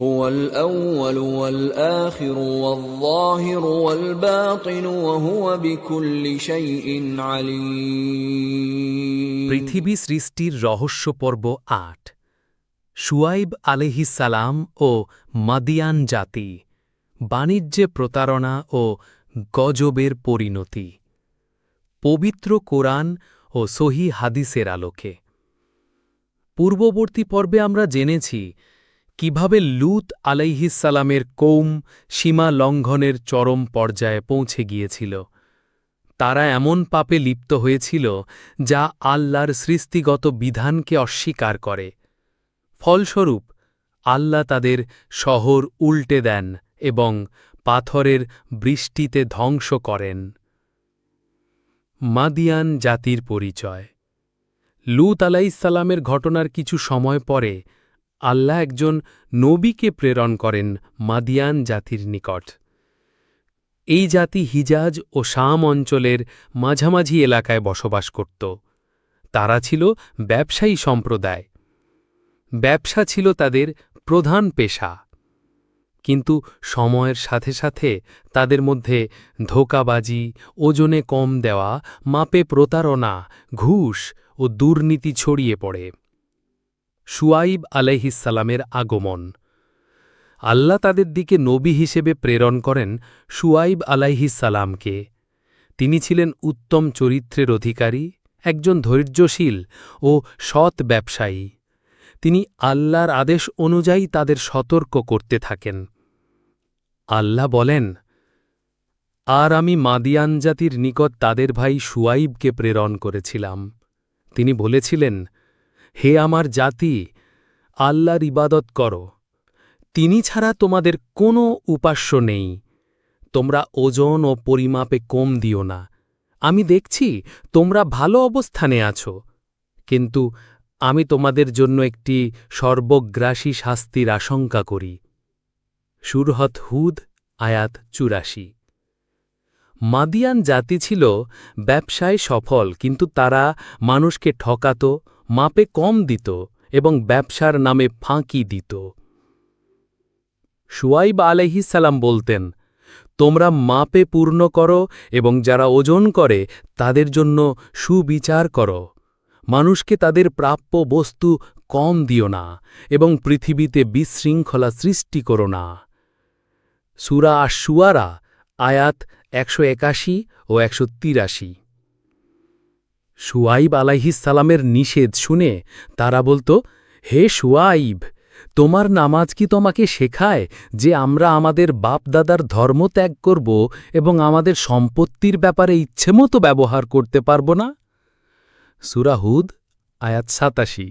هو الأول والآخر والظاهر والباطن وهو بكل شيء عليم পৃথিবী সৃষ্টির রহস্য পর্ব আট সুয়াইব আলহিসালাম ও মাদিয়ান জাতি বাণিজ্যে প্রতারণা ও গজবের পরিণতি পবিত্র কোরআন ও সহি হাদিসের আলোকে পূর্ববর্তী পর্বে আমরা জেনেছি কীভাবে লুত আলাইহিসালামের কৌম সীমা লঙ্ঘনের চরম পর্যায়ে পৌঁছে গিয়েছিল? তারা এমন পাপে লিপ্ত হয়েছিল যা আল্লাহর সৃষ্টিগত বিধানকে অস্বীকার করে। ফলস্বরূপ, আল্লাহ তাদের শহর উল্টে দেন এবং পাথরের বৃষ্টিতে ধ্বংস করেন। মাদিয়ান জাতির পরিচয়। লুত আলাইসাল্লামের ঘটনার কিছু সময় পরে আল্লাহ একজন নবীকে প্রেরণ করেন মাদিয়ান জাতির নিকট। এই জাতি হিজাজ ও শাম অঞ্চলের মাঝামাঝি এলাকায় বসবাস করত। তারা ছিল ব্যবসায়ী সম্প্রদায়। ব্যবসা ছিল তাদের প্রধান পেশা। কিন্তু সময়ের সাথে সাথে তাদের মধ্যে ধোকাবাজি, ওজনে কম দেওয়া, মাপে প্রতারণা, ঘুষ ও দুর্নীতি ছড়িয়ে পড়ে। সুয়াইব আলাইহিসালামের আগমন। আল্লাহ তাদের দিকে নবী হিসেবে প্রেরণ করেন সুয়াইব আলাইহিসালামকে তিনি ছিলেন উত্তম চরিত্রের অধিকারী, একজন ধৈর্যশীল ও সৎ ব্যবসায়ী। তিনি আল্লাহর আদেশ অনুযায়ী তাদের সতর্ক করতে থাকেন। আল্লাহ বলেন, আর আমি মাদিয়ান জাতির নিকট তাদের ভাই সুয়াইবকে প্রেরণ করেছিলাম। তিনি বলেছিলেন হে আমার জাতি, আল্লাহর ইবাদত করো। তিনি ছাড়া তোমাদের কোনো উপাস্য নেই। তোমরা ওজন ও পরিমাপে কম দিও না। আমি দেখছি তোমরা ভালো অবস্থানে আছো। কিন্তু আমি তোমাদের জন্য একটি সর্বগ্রাসী শাস্তির আশঙ্কা করি। সুরহত হুদ, আয়াত চুরাশি। মাদিয়ান জাতি ছিল ব্যবসায় সফল, কিন্তু তারা মানুষকে ঠকাত মাপে কম দিত এবং ব্যবসার নামে ফাঁকি দিত। সুয়াইব আলহিসাল্লাম বলতেন, তোমরা মাপে পূর্ণ করো এবং যারা ওজন করে তাদের জন্য সুবিচার করো। মানুষকে তাদের প্রাপ্য বস্তু কম দিও না এবং পৃথিবীতে বিশৃঙ্খলা সৃষ্টি করো না। সুরা আর সুয়ারা আয়াত একশো একাশি ও একশো তিরাশি। সুয়াইব আলাইহিসালামের নিষেধ শুনে তারা বলতো, হে সুয়াইব তোমার নামাজ কি তোমাকে শেখায় যে আমরা আমাদের বাপদাদার ধর্ম ত্যাগ করব এবং আমাদের সম্পত্তির ব্যাপারে ইচ্ছেমতো ব্যবহার করতে পারব না? সুরাহুদ আয়াত সাতাশি।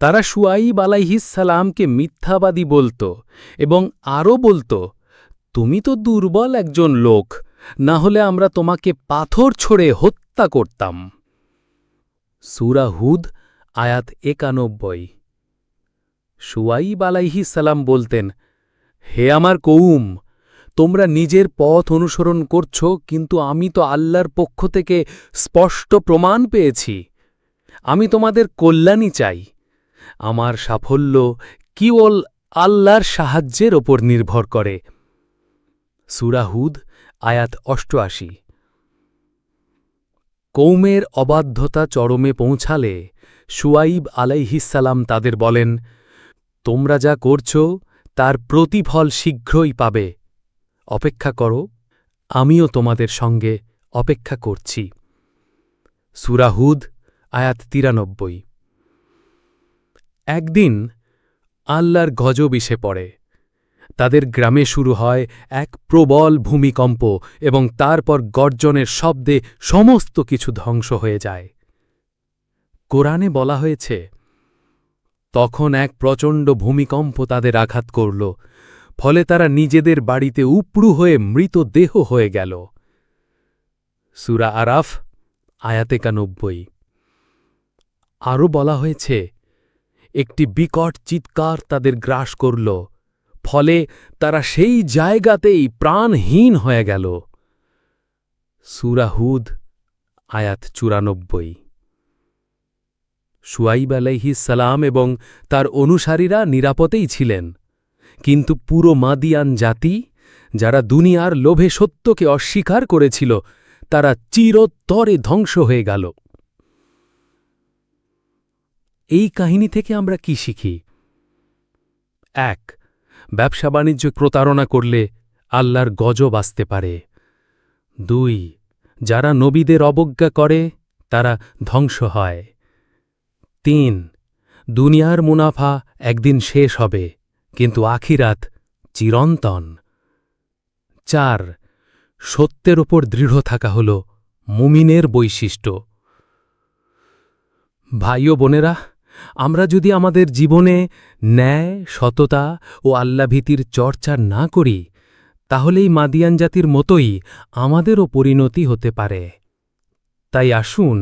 তারা সুয়াইব আলাইহিসালামকে মিথ্যাবাদী বলত এবং আরও বলত, তুমি তো দুর্বল একজন লোক না হলে আমরা তোমাকে পাথর ছড়ে হত্যা করতাম। সুরাহুদ আয়াত একানব্বই। সুয়াইব আলাইহি সালাম বলতেন, হে আমার কৌম তোমরা নিজের পথ অনুসরণ করছ, কিন্তু আমি তো আল্লাহর পক্ষ থেকে স্পষ্ট প্রমাণ পেয়েছি। আমি তোমাদের কল্যাণই চাই। আমার সাফল্য কিওল আল্লাহর সাহায্যের ওপর নির্ভর করে। সুরাহুদ আয়াত অষ্টআশি। কৌমের অবাধ্যতা চরমে পৌঁছালে সুয়াইব আলাইহিসালাম তাদের বলেন, তোমরা যা করছ, তার প্রতিফল শীঘ্রই পাবে। অপেক্ষা করো, আমিও তোমাদের সঙ্গে অপেক্ষা করছি। সুরাহুদ আয়াত তিরানব্বই। একদিন আল্লাহর গজব এসে পড়ে। তাদের গ্রামে শুরু হয় এক প্রবল ভূমিকম্প এবং তারপর গর্জনের শব্দে সমস্ত কিছু ধ্বংস হয়ে যায়। কোরআনে বলা হয়েছে, তখন এক প্রচণ্ড ভূমিকম্প তাদের আঘাত করল, ফলে তারা নিজেদের বাড়িতে উপড়ু হয়ে মৃতদেহ হয়ে গেল। সুরা আরাফ আয়াতেকানব্বই আরও বলা হয়েছে, একটি বিকট চিৎকার তাদের গ্রাস করল ফলে তারা সেই জায়গাতেই প্রাণহীন হয়ে গেল। সুরাহুদ, আয়াত চুরানব্বই। সুয়াইব আলাইহিস সালাম এবং তার অনুসারীরা নিরাপদেই ছিলেন, কিন্তু পুরো মাদিয়ান জাতি, যারা দুনিয়ার লোভে সত্যকে অস্বীকার করেছিল, তারা চিরতরে ধ্বংস হয়ে গেল। এই কাহিনী থেকে আমরা কি শিখি? এক ব্যবসা বাণিজ্য প্রতারণা করলে আল্লাহর গজব আসতে পারে। দুই, যারা নবীদের অবজ্ঞা করে, তারা ধ্বংস হয়। তিন, দুনিয়ার মুনাফা একদিন শেষ হবে, কিন্তু আখিরাত চিরন্তন। চার, সত্যের ওপর দৃঢ় থাকা হল মুমিনের বৈশিষ্ট্য। ভাই বোনেরা আমরা যদি আমাদের জীবনে ন্যায়, সততা ও আল্লাভীতির চর্চা না করি, তাহলেই মাদিয়ান জাতির মতোই আমাদেরও পরিণতি হতে পারে। তাই আসুন,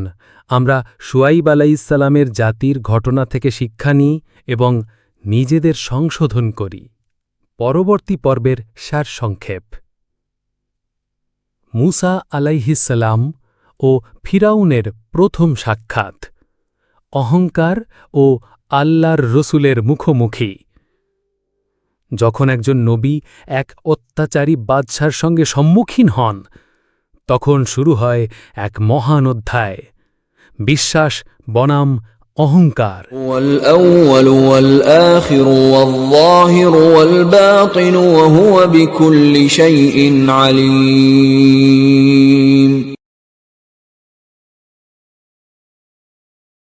আমরা সুয়াইব আলাইসালামের জাতির ঘটনা থেকে শিক্ষা নিই এবং নিজেদের সংশোধন করি। পরবর্তী পর্বের সারসংক্ষেপ মুসা আলাইহিসালাম ও ফিরাউনের প্রথম সাক্ষাৎ। অহংকার ও আল্লাহর রসুলের মুখোমুখি। যখন একজন নবী এক অত্যাচারী বাদশার সঙ্গে সম্মুখীন হন, তখন শুরু হয় এক মহান অধ্যায়। বিশ্বাস, বনাম, অহংকার। هو